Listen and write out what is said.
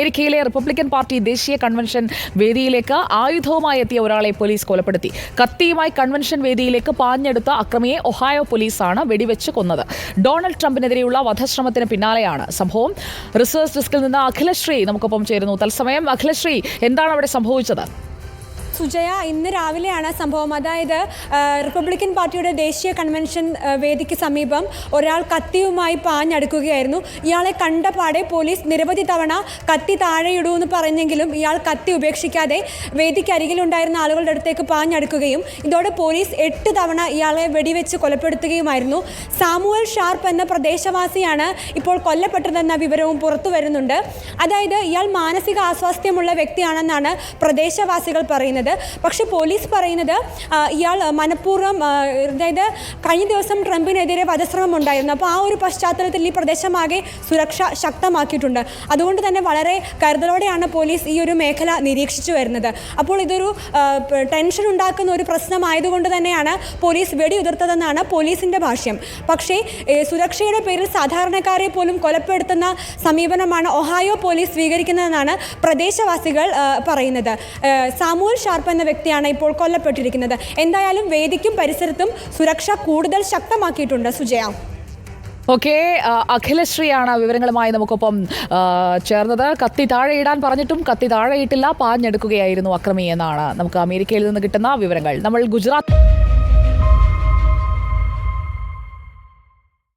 അമേരിക്കയിലെ Republican party ദേശീയ convention വേദിയിലേക്ക് ആയുധവുമായി എത്തിയ ഒരാളെ പോലീസ് കൊലപ്പെടുത്തി. കത്തിയുമായി കൺവെൻഷൻ വേദിയിലേക്ക് പാഞ്ഞെടുത്ത അക്രമിയെ ഒഹായോ പോലീസാണ് വെടിവെച്ച് കൊന്നത്. ഡൊണാൾഡ് ട്രംപിനെതിരെയുള്ള വധശ്രമത്തിന് പിന്നാലെയാണ് സംഭവം. റിസർച്ച് ഡെസ്കിൽ നിന്ന് അഖിലശ്രീ നമുക്കൊപ്പം ചേരുന്നു. തത്സമയം അഖിലശ്രീ എന്താണ് അവിടെ സംഭവിച്ചത്? സുജയ ഇന്ന് രാവിലെയാണ് സംഭവം. അതായത് റിപ്പബ്ലിക്കൻ പാർട്ടിയുടെ ദേശീയ കൺവെൻഷൻ വേദിക്ക് സമീപം ഒരാൾ കത്തിയുമായി പാഞ്ഞടുക്കുകയായിരുന്നു. ഇയാളെ കണ്ട പാടെ പോലീസ് നിരവധി തവണ കത്തി താഴെയിടൂ എന്ന് പറഞ്ഞെങ്കിലും ഇയാൾ കത്തി ഉപേക്ഷിക്കാതെ വേദിക്ക് അരികിലുണ്ടായിരുന്ന ആളുകളുടെ അടുത്തേക്ക് പാഞ്ഞടുക്കുകയും ഇതോടെ പോലീസ് എട്ട് തവണ ഇയാളെ വെടിവെച്ച് കൊലപ്പെടുത്തുകയുമായിരുന്നു. സാമുവൽ ഷാർപ്പ് എന്ന പ്രദേശവാസിയാണ് ഇപ്പോൾ കൊല്ലപ്പെട്ടതെന്ന വിവരവും പുറത്തു വരുന്നുണ്ട്. അതായത് ഇയാൾ മാനസിക ആസ്വാസ്ഥ്യമുള്ള വ്യക്തിയാണെന്നാണ് പ്രദേശവാസികൾ പറയുന്നത്. പക്ഷെ പോലീസ് പറയുന്നത് ഇയാൾ മനഃപൂർവം അതായത് കഴിഞ്ഞ ദിവസം ട്രംപിനെതിരെ വധശ്രമം ഉണ്ടായിരുന്നു. അപ്പോൾ ആ ഒരു പശ്ചാത്തലത്തിൽ ഈ പ്രദേശമാകെ സുരക്ഷ ശക്തമാക്കിയിട്ടുണ്ട്. അതുകൊണ്ട് തന്നെ വളരെ കരുതലോടെയാണ് പോലീസ് ഈ ഒരു മേഖല നിരീക്ഷിച്ചു വരുന്നത്. അപ്പോൾ ഇതൊരു ടെൻഷൻ ഉണ്ടാക്കുന്ന ഒരു പ്രശ്നമായതുകൊണ്ട് തന്നെയാണ് പോലീസ് വെടിയുതിർത്തതെന്നാണ് പോലീസിന്റെ ഭാഷ്യം. പക്ഷേ സുരക്ഷയുടെ പേരിൽ സാധാരണക്കാരെ പോലും കൊലപ്പെടുത്തുന്ന സമീപനമാണ് ഒഹായോ പോലീസ് സ്വീകരിക്കുന്നതെന്നാണ് പ്രദേശവാസികൾ പറയുന്നത്. സാമൂഹ്യ ഷാർപ്പ് എന്ന വ്യക്തിയാണ് ഇപ്പോൾ കൊല്ലപ്പെട്ടിരിക്കുന്നത്. എന്തായാലും വേദിക്കും പരിസരത്തും സുരക്ഷ കൂടുതൽ ശക്തമാക്കിയിട്ടുണ്ട്. സുജയ. ഓക്കെ അഖിലശ്രീയാണ് വിവരങ്ങളുമായി നമുക്കൊപ്പം ചേർന്നത്. കത്തി താഴെ ഇടാൻ പറഞ്ഞിട്ടും കത്തി താഴെ ഇട്ടില്ല പാഞ്ഞെടുക്കുകയായിരുന്നു അക്രമി എന്നാണ്. നമുക്ക് അമേരിക്കയിൽ നിന്ന് കിട്ടുന്ന വിവരങ്ങൾ. നമ്മൾ ഗുജറാത്ത്